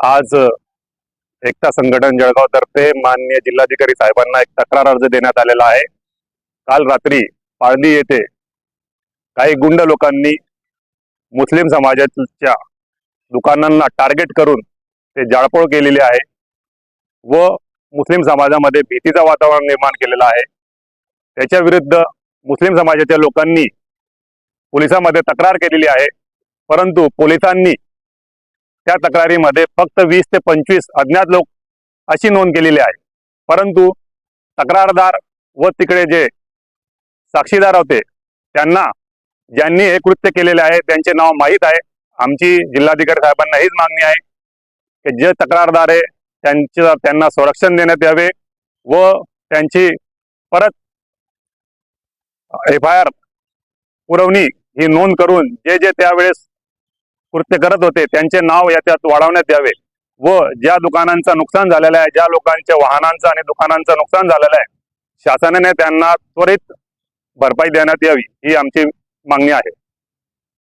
आज एकता संघटन जळगाव तर्फे मान्य जिल्हाधिकारी साहेबांना एक तक्रार अर्ज देण्यात आलेला आहे. काल रात्री पाळदी येथे काही गुंड लोकांनी मुस्लिम समाजाच्या दुकानांना टार्गेट करून ते जाळपोळ केलेली आहे व मुस्लिम समाजामध्ये भीतीचं वातावरण निर्माण केलेलं आहे. त्याच्या विरुद्ध मुस्लिम समाजाच्या लोकांनी पोलिसांमध्ये तक्रार केलेली आहे. परंतु पोलिसांनी त्या तक्रारीमध्ये फक्त वीस ते पंचवीस अज्ञात लोक अशी नोंद केलेली आहे. परंतु तक्रारदार व तिकडे जे साक्षीदार होते त्यांना ज्यांनी हे कृत्य केलेले आहे त्यांचे नाव माहीत आहे. आमची जिल्हाधिकारी साहेबांना हीच मागणी आहे की जे तक्रारदार आहे त्यांच्या त्यांना संरक्षण देण्यात यावे व त्यांची परत एफ आय आर पुरवणी ही नोंद करून जे जे त्यावेळेस कृत्य करत होते त्यांचे नाव याच्यात वाढवण्यात यावे. व ज्या दुकानांचं नुकसान झालेलं आहे ज्या लोकांच्या वाहनांचं आणि दुकानांचं नुकसान झालेलं आहे शासनाने त्यांना त्वरित भरपाई देण्यात यावी ही आमची मागणी आहे.